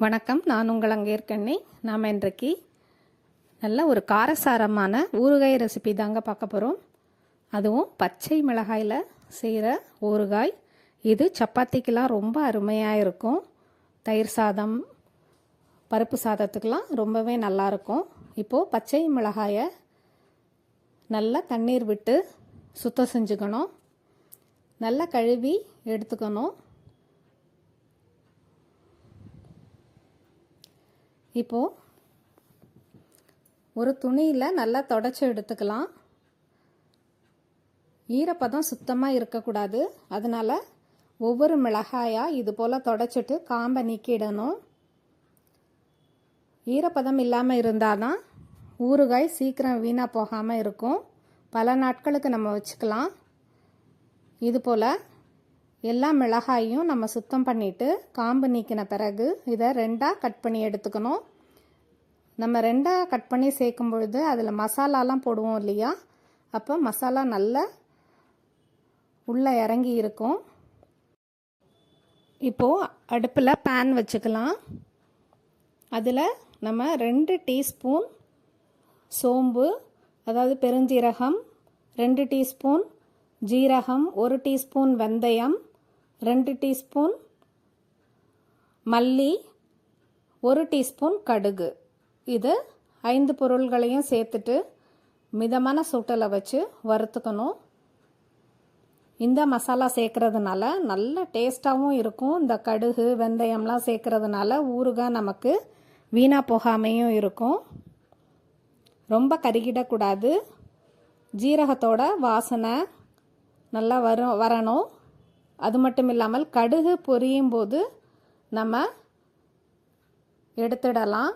வணக்கம். நான் உங்கள் அங்கேற்கண்ணி நாம் இன்றைக்கு நல்ல ஒரு காரசாரமான ஊறுகாய் ரெசிபி தாங்க பார்க்க போகிறோம் அதுவும் பச்சை மிளகாயில் செய்கிற ஊறுகாய். இது சப்பாத்திக்கெலாம் ரொம்ப அருமையாக இருக்கும். தயிர் சாதம் பருப்பு சாதத்துக்கெலாம் ரொம்பவே நல்லாயிருக்கும் இப்போது பச்சை மிளகாயை நல்லா தண்ணீர் விட்டு சுத்தம் செஞ்சுக்கணும். நல்லா கழுவி எடுத்துக்கணும். இப்போது ஒரு துணியில் நல்லா தொடச்சி எடுத்துக்கலாம். ஈரப்பதம் சுத்தமாக இருக்கக்கூடாது. அதனால் ஒவ்வொரு மிளகாயாக இது போல் தொடச்சிட்டு காம்பை நீக்கிடணும். ஈரப்பதம் இல்லாமல் இருந்தால் தான் ஊறுகாய் சீக்கிரம் வீணாக போகாமல் இருக்கும். பல நாட்களுக்கு நம்ம வச்சுக்கலாம். இது போல் எல்லா மிளகாயும் நம்ம சுத்தம் பண்ணிவிட்டு காம்பு நீக்கின பிறகு இதை ரெண்டாக கட் பண்ணி எடுத்துக்கணும். நம்ம ரெண்டாக கட் பண்ணி சேர்க்கும் பொழுது அதில் மசாலாலாம் போடுவோம் இல்லையா? அப்போ மசாலா நல்லா உள்ளே இறங்கி இருக்கும். இப்போது அடுப்பில் பேன் வச்சுக்கலாம். அதில் நம்ம ரெண்டு டீஸ்பூன் சோம்பு அதாவது பெருஞ்சீரகம் ரெண்டு டீஸ்பூன் ஜீரகம் ஒரு டீஸ்பூன் வெந்தயம் ரெண்டு டீஸ்பூன் மல்லி ஒரு டீஸ்பூன் கடுகு. இது ஐந்து பொருள்களையும் சேர்த்துட்டு மிதமான சூட்டில் வச்சு வறுத்துக்கணும். இந்த மசாலா சேர்க்கறதுனால நல்ல டேஸ்ட்டாகவும் இருக்கும். இந்த கடுகு வெந்தயம்லாம் சேர்க்கறதுனால ஊறுகாய் நமக்கு வீணாக போகாமையும் இருக்கும். ரொம்ப கருகிடக்கூடாது. ஜீரகத்தோட வாசனை நல்லா வரும் வரணும். அது மட்டும் இல்லாமல் கடுகு பொரியும் போது நம்ம எடுத்துடலாம்.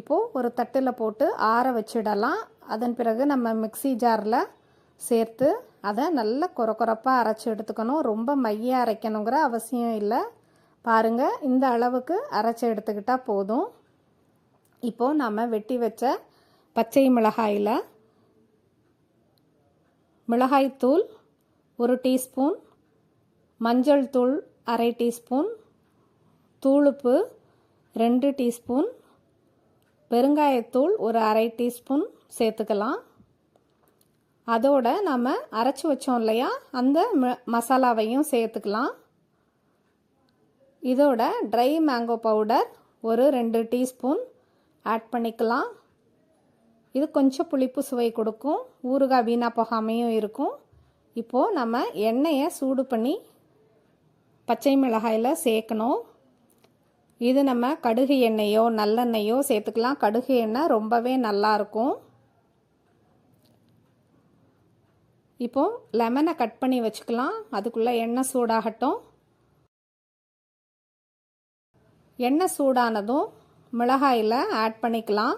இப்போது ஒரு தட்டில் போட்டு ஆற வச்சிடலாம். அதன் பிறகு நம்ம மிக்சி ஜாரில் சேர்த்து அதை நல்லா குறை குறைப்பாக அரைச்சி எடுத்துக்கணும். ரொம்ப மைய அரைக்கணுங்கிற அவசியம் இல்லை. பாருங்கள் இந்த அளவுக்கு அரைச்சி எடுத்துக்கிட்டால் போதும். இப்போது நம்ம வெட்டி வச்ச பச்சை மிளகாயில் மிளகாய்த்தூள் ஒரு டீஸ்பூன் மஞ்சள் தூள் அரை டீஸ்பூன் தூளுப்பு ரெண்டு டீஸ்பூன் பெருங்காயத்தூள் ஒரு அரை டீஸ்பூன் சேர்த்துக்கலாம். அதோட நம்ம அரைச்சி வச்சோம் இல்லையா அந்த மசாலாவையும் சேர்த்துக்கலாம். இதோட ட்ரை மேங்கோ பவுடர் ஒரு ரெண்டு டீஸ்பூன் ஆட் பண்ணிக்கலாம். இது கொஞ்சம் புளிப்பு சுவை கொடுக்கும் ஊறுகாய் வீணாக போகாமையும் இருக்கும். இப்போது நம்ம எண்ணெயை சூடு பண்ணி பச்சை மிளகாயில் சேர்க்கணும். இது நம்ம கடுகு எண்ணெயோ நல்லெண்ணெயோ சேர்த்துக்கலாம். கடுகு எண்ணெய் ரொம்பவே நல்லாயிருக்கும் இப்போது லெமனை கட் பண்ணி வச்சுக்கலாம். அதுக்குள்ளே எண்ணெய் சூடாகட்டும். எண்ணெய் சூடானதும் மிளகாயில் ஆட் பண்ணிக்கலாம்.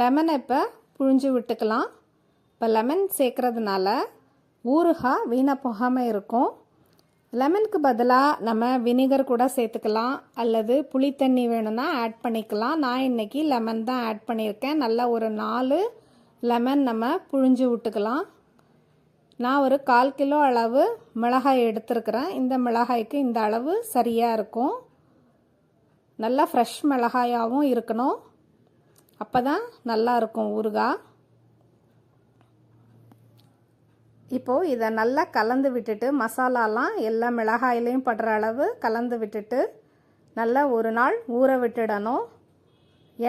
லெமனை இப்போ புழிஞ்சு விட்டுக்கலாம். இப்போ லெமன் சேர்க்குறதுனால ஊறுகாய் வீணாக போகாமல் இருக்கும். லெமனுக்கு பதிலாக நம்ம வினிகர் கூட சேர்த்துக்கலாம். அல்லது புளி தண்ணி வேணும்னா ஆட் பண்ணிக்கலாம். நான் இன்றைக்கி லெமன் தான் ஆட் பண்ணியிருக்கேன். நல்லா ஒரு நாலு லெமன் நம்ம புழிஞ்சு விட்டுக்கலாம். நான் ஒரு கால் கிலோ அளவு மிளகாய் எடுத்துருக்கிறேன். இந்த மிளகாய்க்கு இந்த அளவு சரியாக இருக்கும். நல்லா ஃப்ரெஷ் மிளகாயாகவும் இருக்கணும். அப்போ தான் நல்லாயிருக்கும் ஊறுகாய் இப்போது இதை நல்லா கலந்து விட்டுட்டு மசாலாலாம் எல்லா மிளகாயிலையும் படுற அளவு கலந்து விட்டுட்டு நல்லா ஒரு நாள் ஊற விட்டுடணும்.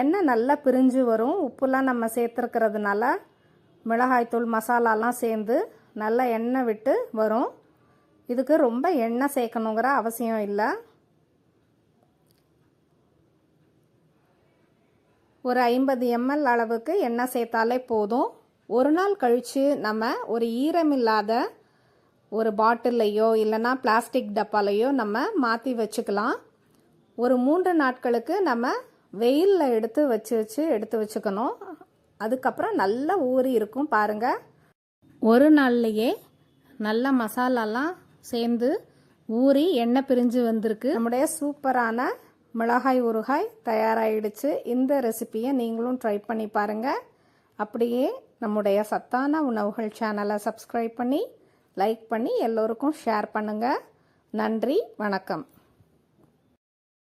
எண்ணெய் நல்லா பிரிஞ்சு வரும். உப்புலாம் நம்ம சேர்த்துருக்கிறதுனால மிளகாய்த்தூள் மசாலாலாம் சேர்ந்து நல்லா எண்ணெய் விட்டு வரும். இதுக்கு ரொம்ப எண்ணெய் சேர்க்கணுங்கிற அவசியம் இல்லை. ஒரு ஐம்பது எம்எல் அளவுக்கு எண்ணெய் சேர்த்தாலே போதும். ஒரு நாள் கழித்து நம்ம ஒரு ஈரமில்லாத ஒரு பாட்டில்லையோ இல்லைனா பிளாஸ்டிக் டப்பாலையோ நம்ம மாற்றி வச்சுக்கலாம். ஒரு மூன்று நாட்களுக்கு நம்ம வெயிலில் எடுத்து வச்சு வச்சு எடுத்து வச்சுக்கணும். அதுக்கப்புறம் நல்லா ஊறி இருக்கும் பாருங்கள் ஒரு நாள்லையே நல்ல மசாலாலாம் சேர்ந்து ஊறி எண்ணெய் பிரிஞ்சு வந்திருக்கு. நம்முடைய சூப்பரான மிளகாய் ஊறுகாய் தயாராகிடுச்சு இந்த ரெசிப்பியை நீங்களும் ட்ரை பண்ணி பாருங்கள் அப்படியே நம்முடைய சத்தான உணவுகள் சேனலை சப்ஸ்கிரைப் பண்ணி லைக் பண்ணி எல்லோருக்கும் ஷேர் பண்ணுங்கள் நன்றி வணக்கம்.